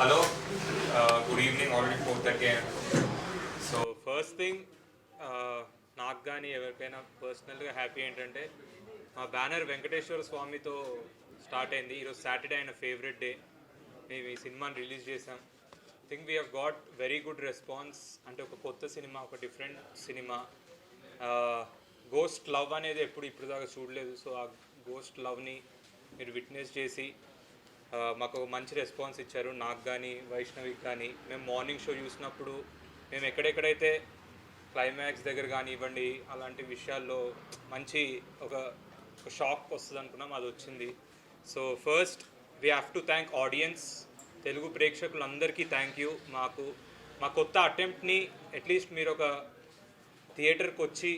Hello good evening already four thirty so first thing నాకు కానీ ఎవరికైనా పర్సనల్గా హ్యాపీ ఏంటంటే మా బ్యానర్ వెంకటేశ్వర స్వామితో స్టార్ట్ అయింది. ఈరోజు సాటర్డే ఆయన ఫేవరెట్ డే మేము ఈ సినిమాని రిలీజ్ చేసాం think we have got very good response అంటే ఒక కొత్త సినిమా ఒక డిఫరెంట్ సినిమా. Uh, గోస్ట్ లవ్ అనేది ఎప్పుడు ఇప్పుడు దాకా చూడలేదు. సో ఆ గోస్ట్ లవ్ని మీరు విట్నెస్ చేసి మాకు ఒక మంచి రెస్పాన్స్ ఇచ్చారు. నాకు కానీ వైష్ణవికి కానీ మేము మార్నింగ్ షో చూసినప్పుడు మేము ఎక్కడెక్కడైతే క్లైమాక్స్ దగ్గర కానివ్వండి అలాంటి విషయాల్లో మంచి ఒక ఒక షాక్ వస్తుంది అనుకున్నాం అది వచ్చింది. So first we have to thank audience Telugu ప్రేక్షకులందరికీ థ్యాంక్ యూ మాకు మా కొత్త అటెంప్ట్ని అట్లీస్ట్ మీరు ఒక థియేటర్కి వచ్చి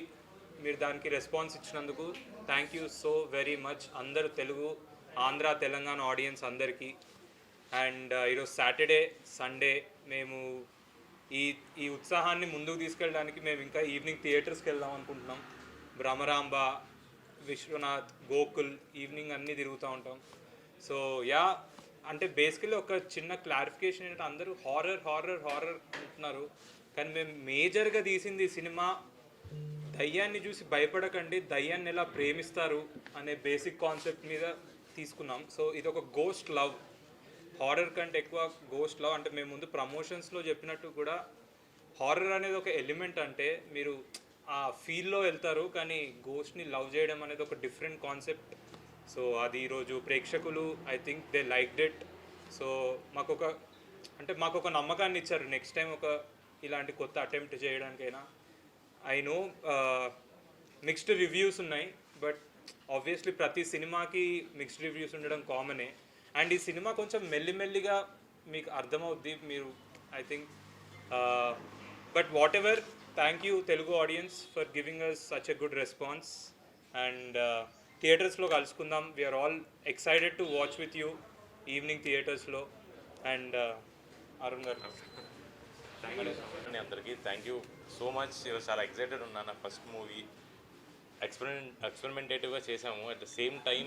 మీరు దానికి రెస్పాన్స్ ఇచ్చినందుకు thank you so very much అందరు తెలుగు ఆంధ్ర తెలంగాణ ఆడియన్స్ అందరికీ. అండ్ uh, ఈరోజు సాటర్డే సండే మేము ఈ ఈ ఉత్సాహాన్ని ముందుకు తీసుకెళ్ళడానికి మేము ఇంకా ఈవినింగ్ థియేటర్స్కి వెళ్దాం అనుకుంటున్నాం. భ్రమరాంబ విశ్వనాథ్ గోకుల్ ఈవినింగ్ అన్నీ తిరుగుతూ ఉంటాం. సో యా అంటే బేసికలీ ఒక చిన్న క్లారిఫికేషన్ ఏంటంటే అందరూ హారర్ హారర్ హారర్ అంటున్నారు. కానీ మేము మేజర్గా తీసింది సినిమా దయ్యాన్ని చూసి భయపడకండి దయ్యాన్ని ఎలా ప్రేమిస్తారు అనే బేసిక్ కాన్సెప్ట్ మీద తీసుకున్నాం. సో ఇది ఒక గోస్ట్ లవ్ హారర్ కంటే ఎక్కువ గోస్ట్ లవ్ అంటే మేము ముందు ప్రమోషన్స్లో చెప్పినట్టు కూడా హారర్ అనేది ఒక ఎలిమెంట్ అంటే మీరు ఆ ఫీల్లో వెళ్తారు కానీ గోస్ట్ని లవ్ చేయడం అనేది ఒక డిఫరెంట్ కాన్సెప్ట్ సో అది ఈరోజు ప్రేక్షకులు I think they like that so మాకు ఒక అంటే మాకు ఒక నమ్మకాన్ని ఇచ్చారు. నెక్స్ట్ టైం ఒక ఇలాంటి కొత్త అటెంప్ట్ చేయడానికైనా. ఐ నో మిక్స్డ్ రివ్యూస్ ఉన్నాయి బట్ ఆబ్వియస్లీ ప్రతి సినిమాకి మిక్స్డ్ రివ్యూస్ ఉండడం కామనే అండ్ ఈ సినిమా కొంచెం మెల్లిమెల్లిగా మీకు అర్థమవుద్ది మీరు I think but whatever thank you Telugu audience for giving us such a good response and థియేటర్స్లో కలుసుకుందాం. We are all excited to watch with you evening థియేటర్స్లో అండ్ అరుణ్ గారు. అందరికీ థ్యాంక్ యూ సో మచ్ చాలా ఎక్సైటెడ్ ఉన్నా నా first movie experiment ఎక్స్పెరిమెంటేటివ్గా చేసాము అట్ ద సేమ్ టైం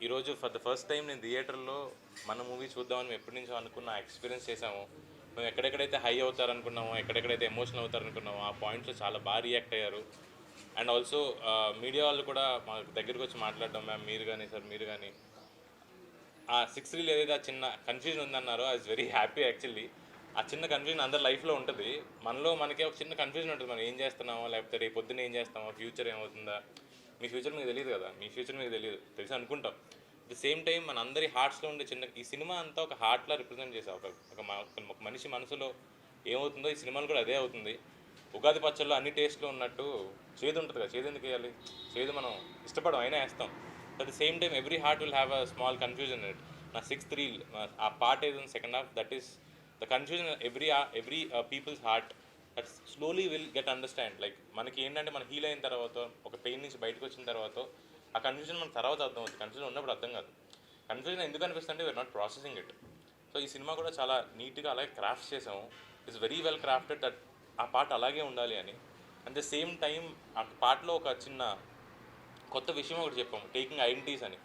ఈరోజు ఫర్ ద ఫస్ట్ టైం నేను థియేటర్లో మన మూవీ చూద్దామని ఎప్పటి నుంచో అనుకున్న ఎక్స్పీరియన్స్ చేసాము మేము ఎక్కడెక్కడైతే హై అవుతారనుకున్నామో ఎక్కడెక్కడైతే ఎమోషనల్ అవుతారనుకున్నామో ఆ పాయింట్స్లో చాలా బాగా రియాక్ట్ అయ్యారు. అండ్ ఆల్సో మీడియా వాళ్ళు కూడా మా దగ్గరికి వచ్చి మాట్లాడడం మ్యామ్ మీరు కానీ సార్ మీరు కానీ ఆ సిక్స్ రీల్ ఏదైతే ఆ చిన్న confusion ఉందన్నారో I is very happy actually ఆ చిన్న కన్ఫ్యూజన్ అందరి లైఫ్లో ఉంటుంది. మనలో మనకే ఒక చిన్న కన్ఫ్యూజన్ ఉంటుంది. మనం ఏం చేస్తున్నామో లేకపోతే రేపు పొద్దున్న ఏం చేస్తామో ఫ్యూచర్ ఏమవుతుందా? మీ ఫ్యూచర్ మీకు తెలియదు కదా? మీ ఫ్యూచర్ మీకు తెలియదు. తెలిసి అనుకుంటాం. ద సేమ్ టైం మన అందరి హార్ట్స్లో ఉండే చిన్న ఈ సినిమా అంతా ఒక హార్ట్లా రిప్రజెంట్ చేసా ఒక ఒక మనిషి మనసులో ఏమవుతుందో ఈ సినిమాలు కూడా అదే అవుతుంది. ఉగాది పచ్చళ్ళు అన్ని టేస్ట్లో ఉన్నట్టు చేదు ఉంటుంది కదా? చేదు ఎందుకు వేయాలి? చేదు మనం ఇష్టపడం అయినా వేస్తాం. At the same time every heart will have a small confusion it నా సిక్స్త్ రీల్ ఆ పార్ట్ ఏదో second half that is the confusion every every people's heart that slowly will get understand like మనకి ఏంటంటే మనం heal అయిన తర్వాత ఒక pain నుంచి బయటకు వచ్చిన తర్వాత ఆ కన్ఫ్యూజన్ మనకు తర్వాత అర్థం అవుతుంది. కన్ఫ్యూజన్ ఉన్నప్పుడు అర్థం కాదు. కన్ఫ్యూజన్ ఎందుకు అనిపిస్తుంది అంటే we are not processing it so ఈ సినిమా కూడా చాలా నీట్గా అలాగే క్రాఫ్ట్ చేసాము. It's very well crafted that ఆ పాట అలాగే ఉండాలి అని. అట్ ద సేమ్ టైం ఆ పాటలో ఒక చిన్న కొత్త విషయం ఒకటి చెప్పాము. టేకింగ్ ఐడెంటిటీస్ అని.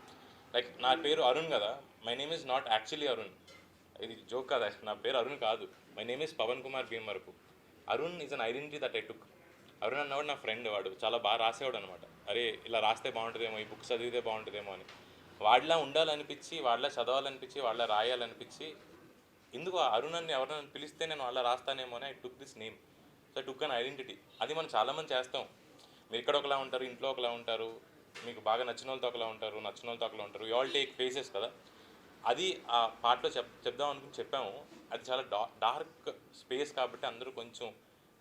లైక్ నా పేరు అరుణ్ కదా. My name is not actually Arun ఇది జోక్ కాదు? నా పేరు అరుణ్ కాదు. My name is Pavan Kumar Bhimavarapu Arun is an identity that I took Arun అన్నవాడు నా ఫ్రెండ్ వాడు చాలా బాగా రాసేవాడు అనమాట అరే ఇలా రాస్తే బాగుంటుందేమో ఈ బుక్స్ చదివితే బాగుంటుందేమో అని. వాడిలా ఉండాలనిపించి వాళ్ళ చదవాలనిపించి వాళ్ళ రాయాలనిపించి ఎందుకు అరుణ్ అని ఎవరైనా పిలిస్తే నేను వాళ్ళ రాస్తానేమో అని I took this name so I took an identity అది మనం చాలామంది చేస్తాం. మీరు ఇక్కడ ఒకలా ఉంటారు ఇంట్లో ఒకలా ఉంటారు మీకు బాగా నచ్చిన వాళ్ళతో ఒకలా ఉంటారు నచ్చిన వాళ్ళతో ఒకలా ఉంటారు. యూ ఆల్ టేక్ ఫేసెస్ కదా. అది ఆ పాటలో చెప్ చెప్దాం అనుకుని చెప్పాము. అది చాలా డా డార్క్ స్పేస్ కాబట్టి అందరూ కొంచెం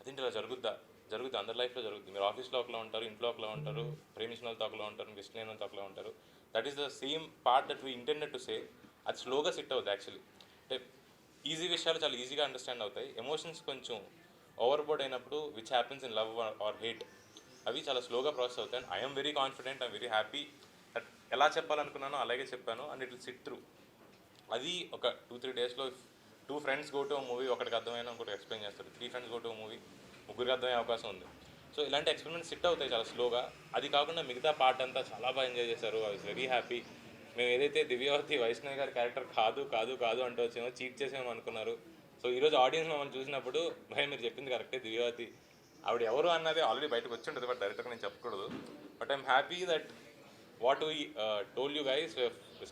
అదేంటి ఇలా జరుగుద్దా జరుగుద్ది? అందరి లైఫ్లో జరుగుద్ది. మీరు ఆఫీస్లో ఒకలా ఉంటారు ఇంట్లో ఒకలా ఉంటారు ప్రేమించిన వాళ్ళతో ఒకలా ఉంటారు ఇష్టం లేని వాళ్ళతో ఒకలా ఉంటారు. That is the same part that we intended to say అది స్లోగా సెట్ అవుతుంది యాక్చువల్లీ. అంటే ఈజీ విషయాలు చాలా ఈజీగా అండర్స్టాండ్ అవుతాయి. ఎమోషన్స్ కొంచెం ఓవర్బోర్డ్ అయినప్పుడు which happens in love or hate అవి చాలా స్లోగా ప్రాసెస్ అవుతాయి. And I'm very confident I'm very happy that ఎలా చెప్పాలనుకున్నానో అలాగే చెప్పాను. And it will sit through అది ఒక టూ త్రీ డేస్లో two friends go to movie ఒకటికి అర్థమైన ఇంకోటి ఎక్స్ప్లెయిన్ చేస్తారు. Three friends go to movie ముగ్గురికి అర్థమయ్యే అవకాశం ఉంది. సో ఇలాంటి ఎక్స్పెరిమెంట్స్ సిట్ అవుతాయి చాలా స్లోగా అది కాకుండా మిగతా పార్ట్ అంతా చాలా బాగా ఎంజాయ్ చేశారు. ఐ వాజ్ వెరీ హ్యాపీ మేము ఏదైతే దివ్యావతి వైష్ణవి గారి క్యారెక్టర్ కాదు కాదు కాదు అంటూ వచ్చామో చీట్ చేసేమో అనుకున్నారు. సో ఈరోజు ఆడియన్స్ మమ్మల్ని చూసినప్పుడు భయ మీరు చెప్పింది కరెక్టే దివ్యావతి. ఆవిడ ఎవరు అన్నది ఆల్రెడీ బయటకు వచ్చి ఉంటుంది బట్ డైరెక్ట్గా నేను చెప్పకూడదు. But I'm happy that what we told you guys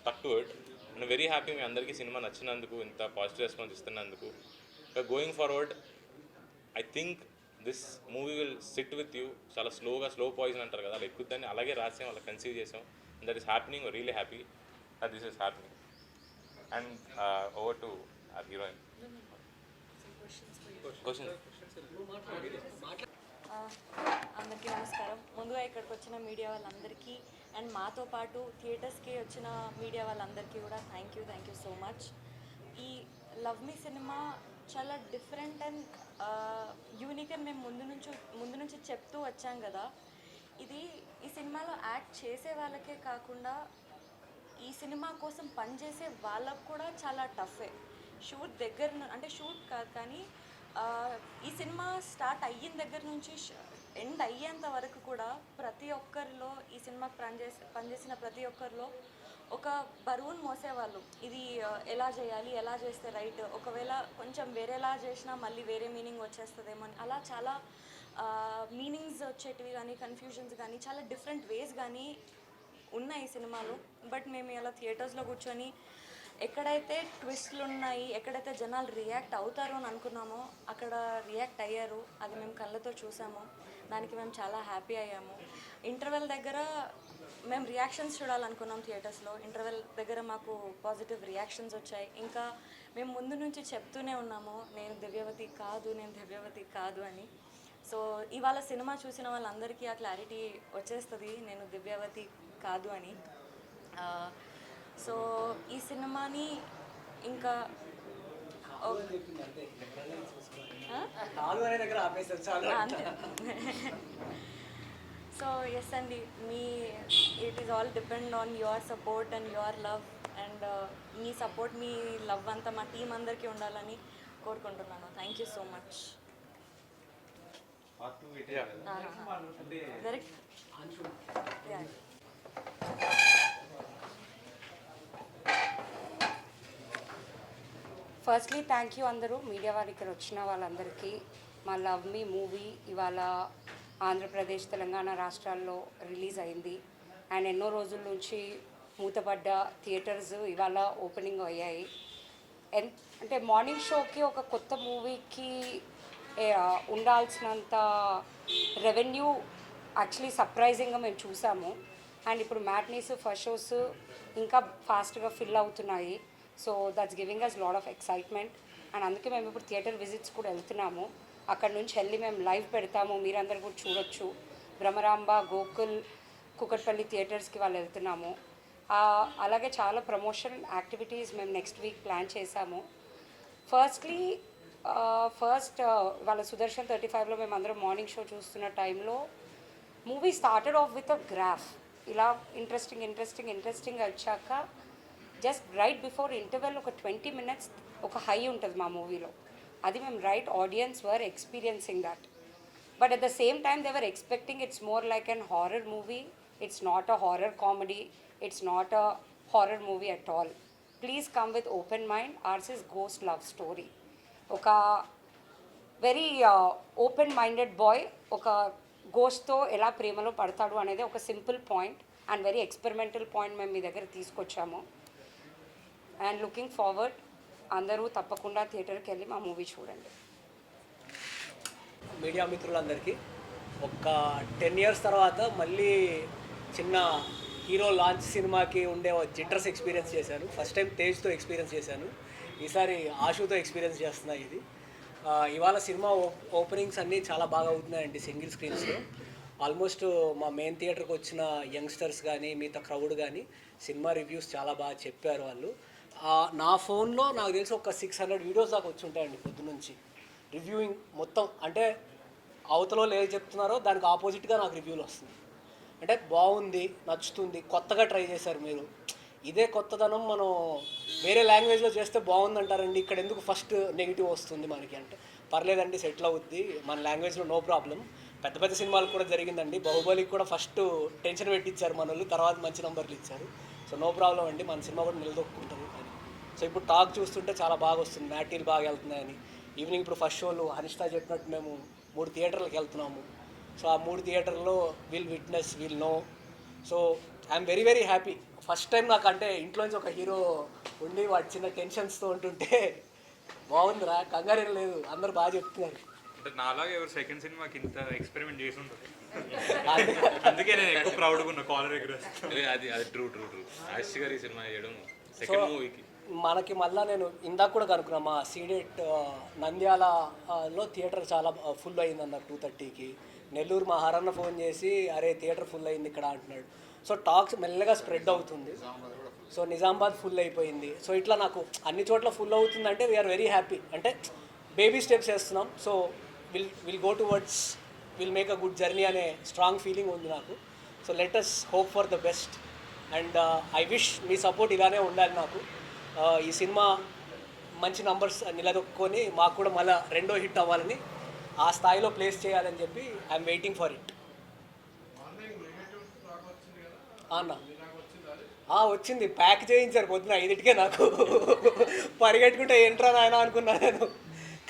stuck to it and very happy మీ అందరికీ సినిమా నచ్చినందుకు ఇంత positive response ఇస్తున్నందుకు. Going forward I think this movie will sit with you చాలా స్లోగా స్లో పాయిజన్ అంటారు కదా అలా ఎక్కుద్దని అలాగే రాసాం అలా కన్సీవ్ చేసాం. That is happening really happy and this is happening and over to heroine question అందరికీ నమస్కారం. ముందుగా ఇక్కడికి వచ్చిన మీడియా వాళ్ళందరికీ అండ్ మాతో పాటు థియేటర్స్కి వచ్చిన మీడియా వాళ్ళందరికీ కూడా thank you thank you so much ఈ లవ్ మీ సినిమా చాలా డిఫరెంట్ అండ్ యూనిక్ అని మేము ముందు నుంచి ముందు నుంచి చెప్తూ వచ్చాం కదా. ఇది ఈ సినిమాలో యాక్ట్ చేసే వాళ్ళకే కాకుండా ఈ సినిమా కోసం పనిచేసే వాళ్ళకు కూడా చాలా టఫే షూట్ దగ్గర అంటే షూట్ కాదు కానీ ఈ సినిమా స్టార్ట్ అయిన దగ్గర నుంచి ఎండ్ అయ్యేంత వరకు కూడా ప్రతి ఒక్కరిలో ఈ సినిమాకి పనిచేసి పనిచేసిన ప్రతి ఒక్కరిలో ఒక బరువును మోసేవాళ్ళు. ఇది ఎలా చేయాలి ఎలా చేస్తే రైట్? ఒకవేళ కొంచెం వేరేలా చేసినా మళ్ళీ వేరే మీనింగ్ వచ్చేస్తుందేమో అని. అలా చాలా మీనింగ్స్ వచ్చేటివి కానీ కన్ఫ్యూజన్స్ కానీ చాలా డిఫరెంట్ వేస్ కానీ ఉన్నాయి సినిమాలు. బట్ మేము ఇలా థియేటర్స్లో కూర్చొని ఎక్కడైతే ట్విస్ట్లు ఉన్నాయి ఎక్కడైతే జనాలు రియాక్ట్ అవుతారు అని అనుకున్నామో అక్కడ రియాక్ట్ అయ్యారు. అది మేము కళ్ళతో చూసాము. దానికి మేము చాలా హ్యాపీ అయ్యాము. ఇంటర్వెల్ దగ్గర మేము రియాక్షన్స్ చూడాలనుకున్నాం థియేటర్స్లో. ఇంటర్వెల్ దగ్గర మాకు పాజిటివ్ రియాక్షన్స్ వచ్చాయి. ఇంకా మేము ముందు నుంచి చెప్తూనే ఉన్నాము నేను దివ్యవతి కాదు నేను దివ్యవతి కాదు అని. సో ఇవాళ సినిమా చూసిన వాళ్ళందరికీ ఆ క్లారిటీ వచ్చేస్తుంది నేను దివ్యవతి కాదు అని. సో ఈ సినిమాని ఇంకా కాలు అనే దగ్గర ఆపేసారు చాలా అంతే. సో ఎస్ అండి. మీ it is all depend on your support and your love and me support మీ లవ్ అంతా మా టీం అందరికీ ఉండాలని కోరుకుంటున్నాను. Thank you so much firstly thank you అందరూ మీడియా వారు ఇక్కడ వచ్చిన వాళ్ళందరికీ. మా లవ్ మీ మూవీ ఇవాళ ఆంధ్రప్రదేశ్ తెలంగాణ రాష్ట్రాల్లో రిలీజ్ అయింది. అండ్ ఎన్నో రోజుల నుంచి మూతపడ్డ థియేటర్స్ ఇవాళ ఓపెనింగ్ అయ్యాయి. ఎన్ అంటే మార్నింగ్ షోకి ఒక కొత్త మూవీకి ఉండాల్సినంత రెవెన్యూ యాక్చువల్లీ సర్ప్రైజింగ్గా మేము చూసాము. అండ్ ఇప్పుడు మ్యాట్నీస్ ఫస్ట్ షోస్ ఇంకా ఫాస్ట్గా ఫిల్ అవుతున్నాయి. So that's giving us lot of excitement and అందుకే మేము ఇప్పుడు థియేటర్ విజిట్స్ కూడా వెళ్తున్నాము. అక్కడ నుంచి వెళ్ళి మేము లైవ్ పెడతాము మీరందరూ కూడా చూడొచ్చు. భ్రమరాంబ గోకుల్ కుకట్పల్లి థియేటర్స్కి వాళ్ళు వెళ్తున్నాము. అలాగే చాలా ప్రమోషన్ యాక్టివిటీస్ మేము నెక్స్ట్ వీక్ ప్లాన్ చేశాము. ఫస్ట్లీ ఫస్ట్ వాళ్ళ సుదర్శన్ థర్టీ ఫైవ్లో మేము అందరం మార్నింగ్ షో చూస్తున్న టైంలో movie started off with a graph. ఇలా ఇంట్రెస్టింగ్ ఇంట్రెస్టింగ్ ఇంట్రెస్టింగ్ వచ్చాక జస్ట్ రైట్ బిఫోర్ ఇంటర్వెల్ ఒక ట్వంటీ మినిట్స్ ఒక హై ఉంటుంది మా మూవీలో. అది మేము right audience were experiencing that but at the same time they were expecting it's more like an horror movie it's not a horror comedy it's not a horror movie at all please come with open mind ours is ghost love story ఒక very open minded boy ఒక గోస్ట్తో ఎలా ప్రేమలో పడతాడు అనేది ఒక simple point and very experimental point మేము మీ దగ్గర తీసుకొచ్చాము. అండ్ లుకింగ్ ఫార్వర్డ్ అందరూ తప్పకుండా థియేటర్కి వెళ్ళి మా మూవీ చూడండి. మీడియా మిత్రులందరికీ ఒక టెన్ ఇయర్స్ తర్వాత మళ్ళీ చిన్న హీరో లాంచ్ సినిమాకి ఉండే జిట్టర్స్ ఎక్స్పీరియన్స్ చేశాను. ఫస్ట్ టైం తేజ్తో ఎక్స్పీరియన్స్ చేశాను. ఈసారి ఆశుతో ఎక్స్పీరియన్స్ చేస్తున్నా ఇది. ఇవాళ సినిమా ఓ- ఓపెనింగ్స్ అన్నీ చాలా బాగా అవుతున్నాయండి సింగిల్ స్క్రీన్స్లో. ఆల్మోస్ట్ మా మెయిన్ థియేటర్కి వచ్చిన యంగ్స్టర్స్ కానీ మిగతా క్రౌడ్ కానీ సినిమా రివ్యూస్ చాలా బాగా చెప్పారు వాళ్ళు. నా ఫోన్లో నాకు తెలిసి ఒక సిక్స్ హండ్రెడ్ వీడియోస్ దాకా వచ్చి ఉంటాయండి పొద్దున్నుంచి రివ్యూయింగ్ మొత్తం. అంటే అవతలో ఏది చెప్తున్నారో దానికి ఆపోజిట్గా నాకు రివ్యూలు వస్తుంది అంటే బాగుంది నచ్చుతుంది కొత్తగా ట్రై చేశారు మీరు. ఇదే కొత్తదనం మనం వేరే లాంగ్వేజ్లో చేస్తే బాగుంది అంటారండి ఇక్కడ ఎందుకు ఫస్ట్ నెగిటివ్ వస్తుంది మనకి అంటే. పర్లేదండి సెటిల్ అవుద్ది. మన లాంగ్వేజ్లో నో ప్రాబ్లం పెద్ద పెద్ద సినిమాలు కూడా జరిగిందండి. బాహుబలికి కూడా ఫస్ట్ టెన్షన్ పెట్టించారు మన వాళ్ళు తర్వాత మంచి నంబర్లు ఇచ్చారు. సో నో ప్రాబ్లం అండి. మన సినిమా కూడా నిలదొక్కుంటుంది. సో ఇప్పుడు టాక్ చూస్తుంటే చాలా బాగా వస్తుంది. మ్యాటీలు బాగా వెళ్తున్నాయని ఈవినింగ్ ఇప్పుడు ఫస్ట్ షోలు హనిష్ఠా చెప్పినట్టు మేము మూడు థియేటర్లకు వెళ్తున్నాము. సో ఆ మూడు థియేటర్లో will witness will know. So I'm very very happy. First time నాకు అంటే ఇంట్లోంచి ఒక హీరో ఉండి వాటి చిన్న టెన్షన్స్తో ఉంటుంటే బాగుందిరా కంగారు ఏం లేదు. అందరు బాగా చెప్తున్నారు. అంటే నాలాగా ఎవరు సెకండ్ సినిమాకి ఇంత ఎక్స్పెరిమెంట్ చేసి ఉంటారు. అందుకే నేను ఎక్కువ ప్రౌడ్గా ఉన్నా కాలర్ దగ్గర. అదే అది ట్రూ ట్రూ ట్రూ ఆశిష్ గారి సినిమా చేయడం సెకండ్ మూవీకి మనకి మళ్ళా నేను ఇందాక కూడా కనుక్కున్నా మా సీడెట్ నంద్యాలలో థియేటర్ చాలా ఫుల్ అయింది అన్నారు టూ థర్టీకి. నెల్లూరు మా హరన్న ఫోన్ చేసి అరే థియేటర్ ఫుల్ అయింది ఇక్కడ అంటున్నాడు. సో టాక్స్ మెల్లగా స్ప్రెడ్ అవుతుంది. సో నిజామాబాద్ ఫుల్ అయిపోయింది. సో ఇట్లా నాకు అన్ని చోట్ల ఫుల్ అవుతుందంటే వీఆర్ వెరీ హ్యాపీ అంటే బేబీ స్టెప్స్ వేస్తున్నాం so will will go towards will make a good journey అనే స్ట్రాంగ్ ఫీలింగ్ ఉంది నాకు. So let us hope for the best and I wish me support ఇలానే ఉండాలి నాకు. ఈ సినిమా మంచి నంబర్స్ నిలదొక్కుని మాకు కూడా మళ్ళీ రెండో హిట్ అవ్వాలని ఆ స్థాయిలో ప్లేస్ చేయాలని చెప్పి ఐఎమ్ వెయిటింగ్ ఫర్ ఇట్ అన్న. వచ్చింది. ప్యాక్ చేయించారు పొద్దున ఐదింటికే నాకు. పరిగెట్టుకుంటే ఏంట్రా నాయన అనుకున్నా నేను.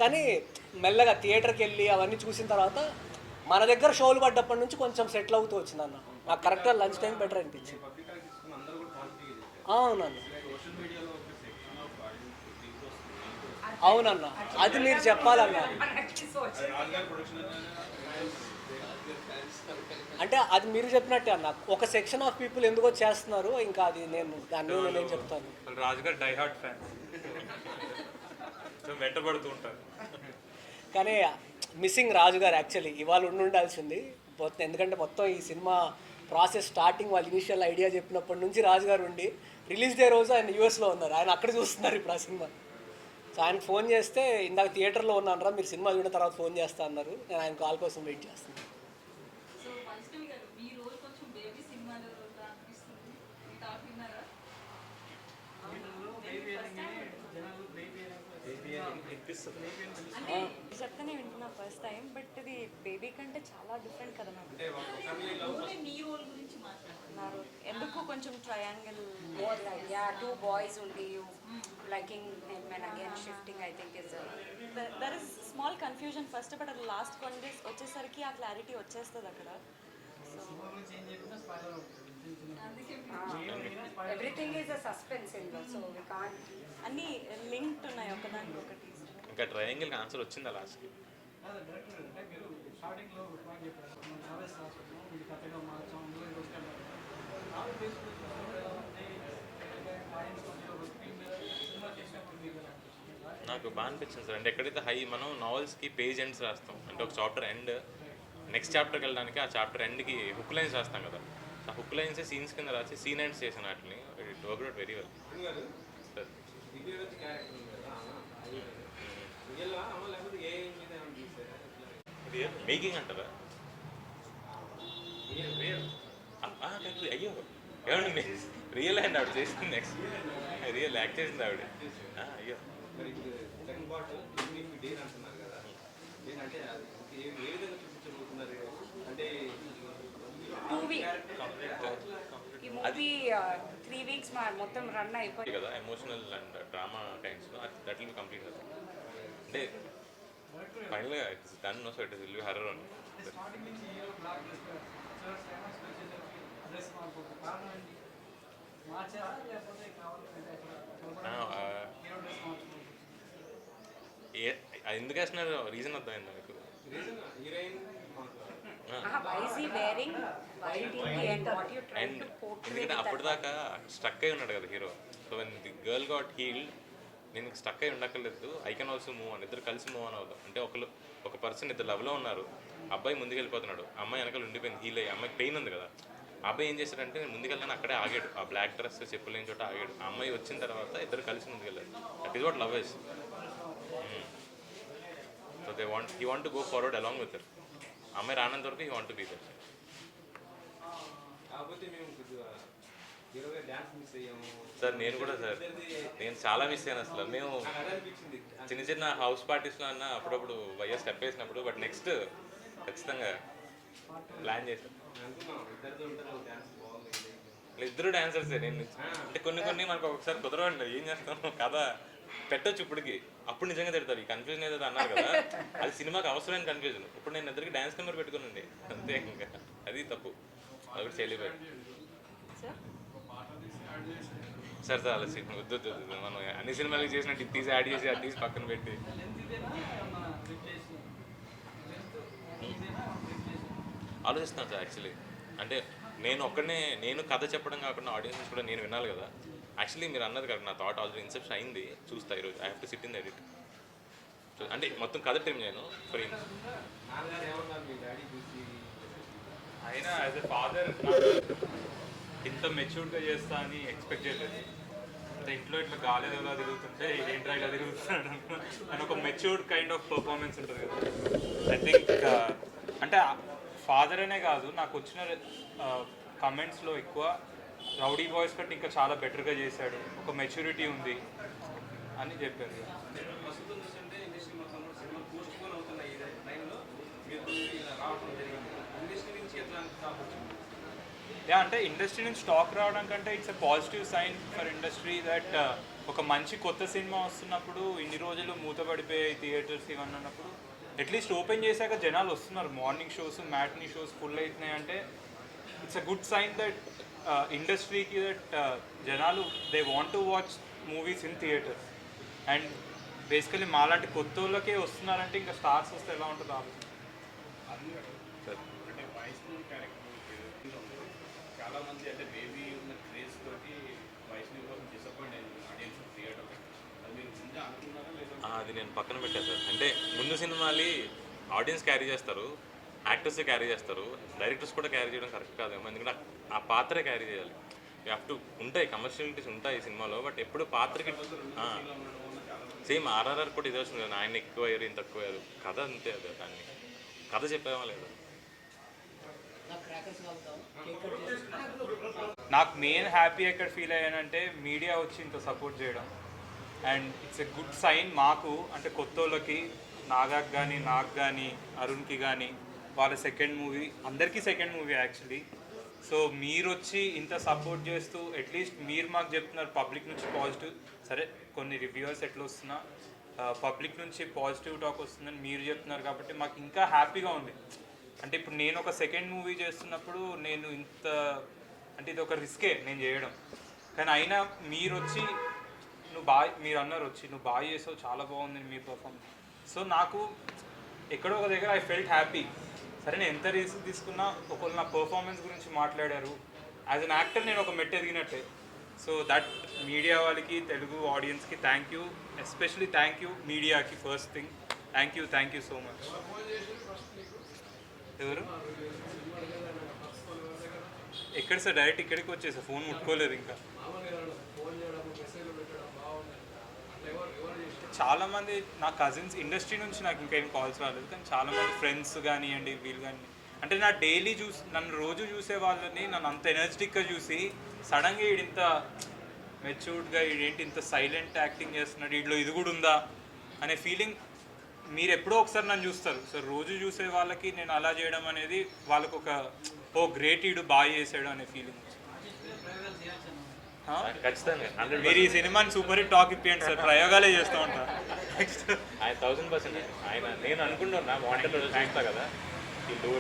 కానీ మెల్లగా థియేటర్కి వెళ్ళి అవన్నీ చూసిన తర్వాత మన దగ్గర షోలు పడ్డప్పటి నుంచి కొంచెం సెటిల్ అవుతూ వచ్చింది అన్న. నాకు కరెక్ట్గా లంచ్ టైం బెటర్ అనిపించింది. అవునన్న. అవునన్న. అది మీరు చెప్పాలన్న. అంటే అది మీరు చెప్పినట్టే అన్న. ఒక సెక్షన్ ఆఫ్ పీపుల్ ఎందుకో చేస్తున్నారు ఇంకా అది నేను దాన్ని నేనేం చెప్తాను? ఫ్యాన్ వెంటబడుతూ ఉంటారు. కానీ మిస్సింగ్ రాజు గారు యాక్చువల్లీ ఇవాళ ఉండి ఉండాల్సింది. ఎందుకంటే మొత్తం ఈ సినిమా ప్రాసెస్ స్టార్టింగ్ వాళ్ళు ఇనిషియల్ ఐడియా చెప్పినప్పటి నుంచి రాజు గారు ఉండి రిలీజ్ డే రోజు ఆయన యూఎస్లో ఉన్నారు. ఆయన అక్కడ చూస్తున్నారు ఇప్పుడు ఆ సినిమా. ఆయన ఫోన్ చేస్తే ఇందాక థియేటర్లో ఉన్నాను రా మీరు సినిమా చూడిన తర్వాత ఫోన్ చేస్తా అన్నారు. నేను ఆయన కాల్ కోసం వెయిట్ చేస్తున్నాను చెప్తానే వింటున్నా ఫస్ట్ టైం బట్ ఇది బేబీ కంటే చాలా డిఫరెంట్ కదా మాట్లాడుతున్నారు ఎందుకు కొంచెం triangle More like, yeah, liking him and again shifting, I think is a... there is small confusion first but అది లాస్ట్ కొన్ని డేస్ వచ్చేసరికి ఆ క్లారిటీ వచ్చేస్తుంది అక్కడ. So Everything is a suspense in this, so we can't... అన్నీ linked ఉన్నాయి ఒకదానికొకటి ఇంకా ట్రయాంగిల్ ఆన్సర్ వచ్చిందా లాస్ట్కి నాకు బాగా అనిపించింది సార్. అంటే ఎక్కడైతే హై మనం నావెల్స్కి పేజ్ ఎండ్స్ రాస్తాం అంటే ఒక చాప్టర్ ఎండ్ నెక్స్ట్ చాప్టర్కి వెళ్ళడానికి ఆ చాప్టర్ ఎండ్కి హుక్ లైన్స్ రాస్తాం కదా. ఆ హుక్ లైన్స్ సీన్స్ కింద రాసి సీన్ ఎండ్స్ చేసిన వాటిని. It work out very well making అంటారా. అయ్యో. ఏమండి రియల్ అండి ఆవిడ చేసింది నెక్స్ట్ రియల్ యాక్ట్ చేసింది ఆవిడ. ఆ, అయ్యో Movie. ఈ మూవీ త్రీ వీక్స్ మా మొత్తం రన్ అయిపోయి కదా ఎమోషనల్ అండ్ డ్రామా టైమ్స్లో దట్ విల్ కంప్లీట్ అవుతుంది అంటే ఫైనల్గా it's done no so it is will horror అని ఎందుకు వేస్తున్నారు? రీజన్ అర్థమైంది నాకు YG wearing white and what you try and to portray ఎందుకంటే అప్పటిదాకా స్ట్రక్ అయి ఉన్నాడు కదా hero. So when the girl got healed నేను స్టక్ అయి ఉండక్కర్లేదు. ఐ కెన్ ఆల్సో మూవ్ అని ఇద్దరు కలిసి మూవ్ అని అవుతాం అంటే ఒకరు ఒక పర్సన్ ఇద్దరు లవ్లో ఉన్నారు. అబ్బాయి ముందుకు వెళ్ళిపోతున్నాడు. అమ్మాయి వెనకాల ఉండిపోయింది హీల్ అయ్యి. అమ్మాయికి పెయిన్ ఉంది కదా. అబ్బాయి ఏం చేశాడంటే నేను ముందుకెళ్ళాను అక్కడే ఆగాడు. ఆ బ్లాక్ డ్రెస్ చెప్పులు లేని చోట ఆగాడు. ఆ అమ్మాయి వచ్చిన తర్వాత ఇద్దరు కలిసి ముందుకెళ్ళారు. That is what love is so they want he want to go forward along with అమ్మాయి రానంత వరకు he want be there sir నేను కూడా సార్ నేను చాలా మిస్ అయ్యాను అసలు. మేము చిన్న చిన్న హౌస్ పార్టీస్లో అన్న అప్పుడప్పుడు వైఎస్ స్టెప్ వేసినప్పుడు బట్ నెక్స్ట్ ఖచ్చితంగా ప్లాన్ చేశాను ఇద్దరు డాన్సర్స్ నేను అంటే కొన్ని కొన్ని మనకు ఒకసారి కుదరవండి ఏం చేస్తాం? కథ పెట్టొచ్చు ఇప్పటికి. అప్పుడు నిజంగా తిడతారు. ఈ కన్ఫ్యూజన్ ఏదో అన్నారు కదా అది సినిమాకి అవసరమైన కన్ఫ్యూజన్ ఇప్పుడు నేను ఇద్దరికి డాన్స్ నెంబర్ పెట్టుకునండి అంతే ఇంకా. అది తప్పు. అది కూడా చేయలేకపోయి సార్ సార్ సార్ అలా సినిమా వద్దు వద్దు, వద్దు. మనం అన్ని సినిమాలకి చేసినట్టు ఇది తీసి యాడ్ చేసి అది తీసి పక్కన పెట్టి. ఆలోచిస్తాను సార్ యాక్చువల్లీ అంటే నేను ఒక్కడనే నేను కథ చెప్పడం కాకుండా ఆడియన్స్ కూడా నేను వినాలి కదా. యాక్చువల్లీ మీరు అన్నది కదా నా థాట్ ఆల్రెడీ ఇన్సెప్షన్ అయింది. చూస్తా ఈరోజు I have to sit in edit అంటే మొత్తం కథ టైం నేను ఫ్రీ అయినా యాజ్ ఎ ఫాదర్ ఇంత మెచ్యూర్డ్గా చేస్తా అని ఎక్స్పెక్ట్ చేయలేదు. అంటే ఇంట్లో ఇట్లా గాలి ఎలా తిరుగుతుంటే ఏంట్రా ఇలా తిరుగుతున్నాడు? అని ఒక మెచ్యూర్డ్ కైండ్ ఆఫ్ పర్ఫార్మెన్స్ ఉంటుంది కదా. ఐ థింక్ uh, అంటే ఫాదర్ అనే కాదు నాకు వచ్చిన కమెంట్స్లో ఎక్కువ రౌడీ బాయ్స్ కంటే ఇంకా చాలా బెటర్గా చేశాడు. ఒక మెచ్యూరిటీ ఉంది అని చెప్పారు. యా అంటే ఇండస్ట్రీ నుంచి స్టాక్ రావడం కంటే it's a positive sign for industry that ఒక మంచి కొత్త సినిమా వస్తున్నప్పుడు ఇన్ని రోజులు మూతపడిపోయాయి థియేటర్స్ ఇవన్నీ అన్నప్పుడు అట్లీస్ట్ ఓపెన్ చేశాక జనాలు వస్తున్నారు. Morning shows matinee shows full అవుతున్నాయి అంటే it's a good sign that ఇండస్ట్రీకి దట్ జనాలు they want to watch movies in theatres and basically మాలాంటి కొత్త వాళ్ళకే వస్తున్నారంటే ఇంకా స్టార్స్ వస్తే ఎలా ఉంటుందో ఆలోచన చాలా మంది అంటే బేబీ ఉన్న క్రేజ్ తోటి వైష్ణవ్ కోసం డిసప్పాయింట్ అయింది అది నేను పక్కన పెట్టాను సార్. అంటే ముందు సినిమాలు ఆడియన్స్ క్యారీ చేస్తారు యాక్టర్స్ క్యారీ చేస్తారు డైరెక్టర్స్ కూడా క్యారీ చేయడం కరెక్ట్ కాదేమో ఎందుకంటే ఆ- ఆ పాత్రే క్యారీ చేయాలి. యూ హ్యావ్ టు ఉంటాయి కమర్షియలిటీస్ ఉంటాయి ఈ సినిమాలో బట్ ఎప్పుడు పాత్రకి సేమ్ ఆర్ఆర్ఆర్ కూడా ఇదే వస్తుంది కదా ఆయన ఎక్కువ అయ్యారు ఇంత తక్కువ అయ్యారు. కథ అంతే అదే దాన్ని. కథ చెప్పేవా లేదా. నాకు మెయిన్ హ్యాపీ ఎక్కడ ఫీల్ అయ్యానంటే మీడియా వచ్చి ఇంత సపోర్ట్ చేయడం. And it's a good sign మాకు అంటే కొత్త వాళ్ళకి నాగాకి కానీ నాకు కానీ అరుణ్కి కానీ వాళ్ళ సెకండ్ మూవీ అందరికీ సెకండ్ మూవీ యాక్చువల్లీ సో మీరు వచ్చి ఇంత సపోర్ట్ చేస్తూ అట్లీస్ట్ మీరు మాకు చెప్తున్నారు పబ్లిక్ నుంచి పాజిటివ్ సరే కొన్ని రివ్యూవర్స్ ఎట్లా వస్తున్నా పబ్లిక్ నుంచి పాజిటివ్ టాక్ వస్తుందని మీరు చెప్తున్నారు కాబట్టి మాకు ఇంకా హ్యాపీగా ఉంది. అంటే ఇప్పుడు నేను ఒక సెకండ్ మూవీ చేస్తున్నప్పుడు నేను ఇంత అంటే ఇది ఒక రిస్కే నేను చేయడం. కానీ అయినా మీరు వచ్చి నువ్వు బాగా మీరు అన్నారు వచ్చి నువ్వు బాగా చేసావు చాలా బాగుంది మీ పర్ఫార్మెన్స్ సో నాకు ఎక్కడో ఒక దగ్గర ఐ ఫెల్ట్ హ్యాపీ సరే నేను ఎంత రిస్క్ తీసుకున్నా ఒకళ్ళు నా పర్ఫార్మెన్స్ గురించి మాట్లాడారు. యాజ్ అన్ యాక్టర్ నేను ఒక మెట్ ఎదిగినట్టే. సో దట్ మీడియా వాళ్ళకి తెలుగు ఆడియన్స్కి thank you especially thank you మీడియాకి first thing thank you thank you so much ఎవరు? ఎక్కడ సార్? డైరెక్ట్ ఇక్కడికి వచ్చేసా? ఫోన్ ముట్టుకోలేదు ఇంకా. చాలా మంది నా కజిన్స్ ఇండస్ట్రీ నుంచి నాకు ఇంకా ఏం కాల్స్ రాలేదు కానీ చాలా మంది ఫ్రెండ్స్ కానివ్వండి వీళ్ళు కానీ అంటే నా డైలీ చూసి నన్ను రోజు చూసే వాళ్ళని నన్ను అంత ఎనర్జెటిక్గా చూసి సడన్గా ఈడింత మెచ్యూర్డ్గా ఈడేంటి ఇంత సైలెంట్ యాక్టింగ్ చేస్తున్నాడు వీటిలో ఇది కూడా ఉందా అనే ఫీలింగ్ మీరు ఎప్పుడో ఒకసారి నన్ను చూస్తారు. సో రోజు చూసే వాళ్ళకి నేను అలా చేయడం అనేది వాళ్ళకు ఒక ఓ గ్రేట్ ఈడు బాగా చేసాడు అనే ఫీలింగ్ ఖచ్చితంగా. మీరు ఈ సినిమాని సూపర్ హిట్ టాక్ ఇప్పియండి సార్. ప్రయోగాలే చేస్తూ ఉంటా. నెక్స్ట్ ఆయన థౌసండ్ పర్సెంట్ ఆయన నేను అనుకుంటున్నా చూస్తా కదా. ఈ డూ